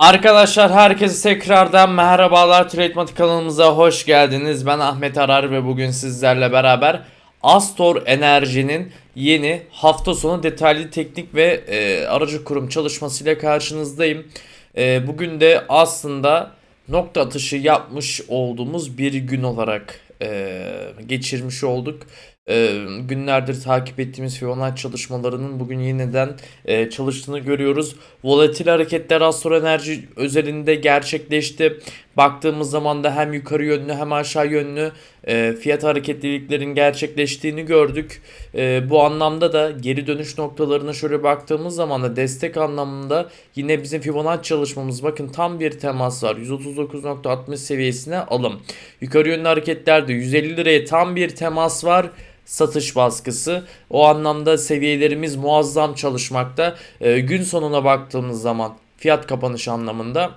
Arkadaşlar herkese tekrardan merhabalar Trademark kanalımıza hoş geldiniz. Ben Ahmet Arar ve bugün sizlerle beraber Astor Enerji'nin yeni hafta sonu detaylı teknik ve e, aracı kurum çalışmasıyla karşınızdayım. E, bugün de aslında nokta atışı yapmış olduğumuz bir gün olarak e, geçirmiş olduk. E, günlerdir takip ettiğimiz Fibonacci çalışmalarının bugün yeniden e, çalıştığını görüyoruz. Volatil hareketler Astro Enerji özelinde gerçekleşti. Baktığımız zaman da hem yukarı yönlü hem aşağı yönlü e, fiyat hareketliliklerin gerçekleştiğini gördük. E, bu anlamda da geri dönüş noktalarına şöyle baktığımız zaman da destek anlamında yine bizim Fibonacci çalışmamız bakın tam bir temas var. 139.60 seviyesine alım. Yukarı yönlü hareketlerde 150 liraya tam bir temas var satış baskısı. O anlamda seviyelerimiz muazzam çalışmakta. Ee, gün sonuna baktığımız zaman fiyat kapanış anlamında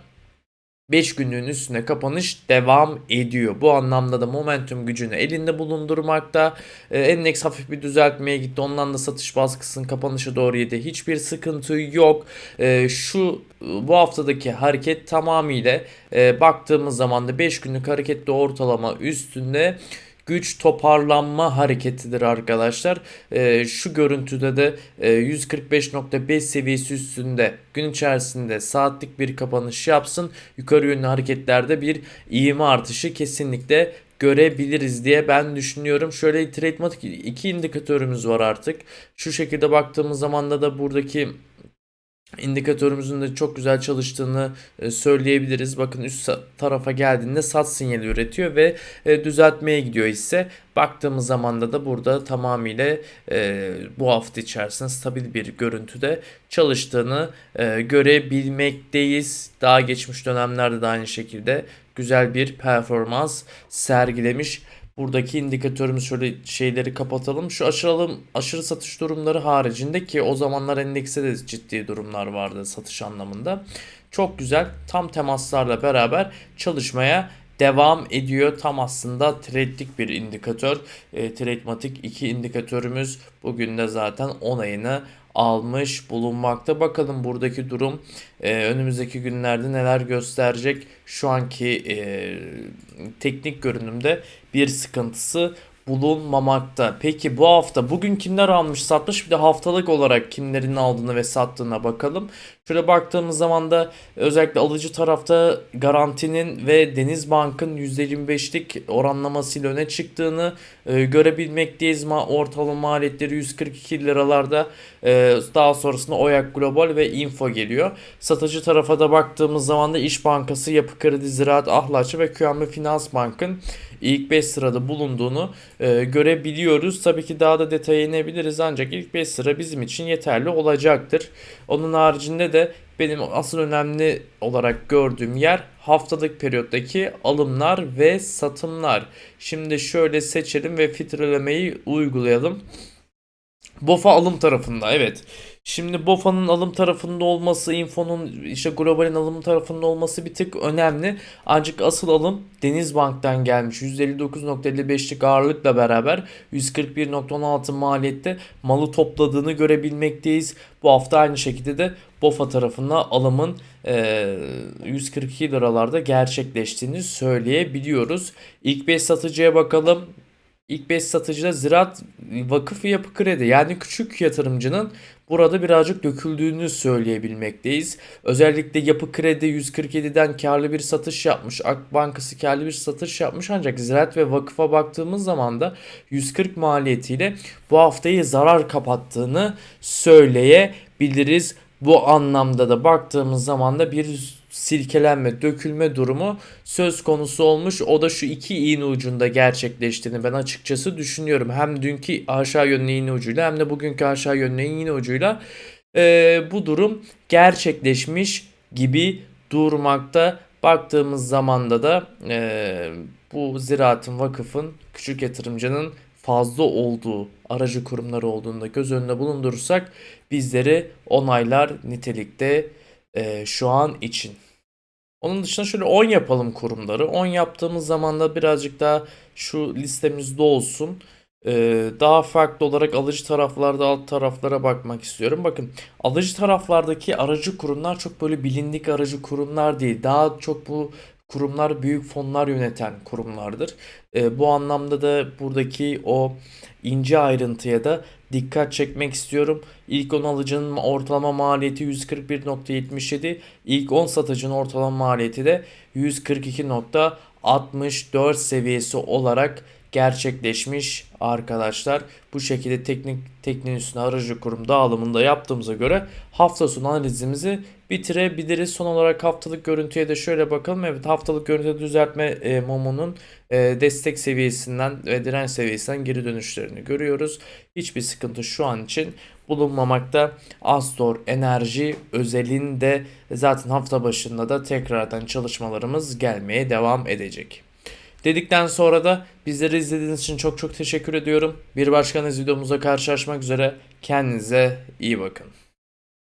5 günlüğün üstüne kapanış devam ediyor. Bu anlamda da momentum gücünü elinde bulundurmakta. Ee, endeks hafif bir düzeltmeye gitti. Ondan da satış baskısının kapanışa doğru yedi. Hiçbir sıkıntı yok. Ee, şu bu haftadaki hareket tamamıyla e, baktığımız zaman da 5 günlük hareketli ortalama üstünde güç toparlanma hareketidir arkadaşlar. Ee, şu görüntüde de e, 145.5 seviyesi üstünde gün içerisinde saatlik bir kapanış yapsın. Yukarı yönlü hareketlerde bir ivme artışı kesinlikle görebiliriz diye ben düşünüyorum. Şöyle Tradematic iki indikatörümüz var artık. Şu şekilde baktığımız zaman da buradaki indikatörümüzün de çok güzel çalıştığını e, söyleyebiliriz. Bakın üst tarafa geldiğinde sat sinyali üretiyor ve e, düzeltmeye gidiyor ise baktığımız zaman da da burada tamamıyla e, bu hafta içerisinde stabil bir görüntüde çalıştığını görebilmekteyiz. Daha geçmiş dönemlerde de aynı şekilde güzel bir performans sergilemiş. Buradaki indikatörümüz şöyle şeyleri kapatalım. Şu aşırı, aşırı satış durumları haricinde ki o zamanlar endekse de ciddi durumlar vardı satış anlamında. Çok güzel tam temaslarla beraber çalışmaya devam ediyor. Tam aslında trade'lik bir indikatör. E, Tradematic 2 indikatörümüz bugün de zaten onayını almış bulunmakta. Bakalım buradaki durum e, önümüzdeki günlerde neler gösterecek. Şu anki e, teknik görünümde bir sıkıntısı bulunmamakta. Peki bu hafta bugün kimler almış satmış bir de haftalık olarak kimlerin aldığını ve sattığına bakalım. Şöyle baktığımız zaman da özellikle alıcı tarafta garantinin ve Denizbank'ın %25'lik oranlamasıyla öne çıktığını e, görebilmekteyiz. Ma ortalama maliyetleri 142 liralarda e, daha sonrasında Oyak Global ve Info geliyor. Satıcı tarafa da baktığımız zaman da İş Bankası, Yapı Kredi, Ziraat, Ahlaçı ve QNB Finans Bank'ın ilk 5 sırada bulunduğunu e, görebiliyoruz. Tabii ki daha da detaya inebiliriz ancak ilk 5 sıra bizim için yeterli olacaktır. Onun haricinde de benim asıl önemli olarak gördüğüm yer haftalık periyottaki alımlar ve satımlar. Şimdi şöyle seçelim ve filtrelemeyi uygulayalım. BOFA alım tarafında evet. Şimdi BOFA'nın alım tarafında olması, Info'nun işte globalin alım tarafında olması bir tık önemli. Ancak asıl alım Denizbank'tan gelmiş. 159.55'lik ağırlıkla beraber 141.16 maliyette malı topladığını görebilmekteyiz. Bu hafta aynı şekilde de BOFA tarafında alımın e, 142 liralarda gerçekleştiğini söyleyebiliyoruz. İlk 5 satıcıya bakalım. İlk 5 satıcıda Ziraat Vakıf Yapı Kredi yani küçük yatırımcının burada birazcık döküldüğünü söyleyebilmekteyiz. Özellikle Yapı Kredi 147'den karlı bir satış yapmış. Ak Bankası karlı bir satış yapmış ancak Ziraat ve Vakıf'a baktığımız zaman da 140 maliyetiyle bu haftayı zarar kapattığını söyleyebiliriz. Bu anlamda da baktığımız zaman da bir silkelenme, dökülme durumu söz konusu olmuş. O da şu iki iğne ucunda gerçekleştiğini ben açıkçası düşünüyorum. Hem dünkü aşağı yönlü iğne ucuyla hem de bugünkü aşağı yönlü iğne ucuyla e, bu durum gerçekleşmiş gibi durmakta. Baktığımız zamanda da e, bu ziraatın, vakıfın, küçük yatırımcının fazla olduğu aracı kurumları olduğunda göz önünde bulundurursak bizleri onaylar nitelikte e, şu an için. Onun dışında şöyle 10 yapalım kurumları. 10 yaptığımız zaman da birazcık daha şu listemizde olsun. Ee, daha farklı olarak alıcı taraflarda alt taraflara bakmak istiyorum. Bakın alıcı taraflardaki aracı kurumlar çok böyle bilindik aracı kurumlar değil. Daha çok bu kurumlar büyük fonlar yöneten kurumlardır. Ee, bu anlamda da buradaki o ince ayrıntıya da dikkat çekmek istiyorum. İlk 10 alıcının ortalama maliyeti 141.77, ilk 10 satıcının ortalama maliyeti de 142.64 seviyesi olarak gerçekleşmiş arkadaşlar. Bu şekilde teknik tekniğin üstüne aracı kurum dağılımında yaptığımıza göre hafta sonu analizimizi bitirebiliriz. Son olarak haftalık görüntüye de şöyle bakalım. Evet haftalık görüntü düzeltme e, mumunun e, destek seviyesinden ve direnç seviyesinden geri dönüşlerini görüyoruz. Hiçbir sıkıntı şu an için bulunmamakta. Astor Enerji özelinde zaten hafta başında da tekrardan çalışmalarımız gelmeye devam edecek. Dedikten sonra da bizleri izlediğiniz için çok çok teşekkür ediyorum. Bir başka videomuzda karşılaşmak üzere. Kendinize iyi bakın.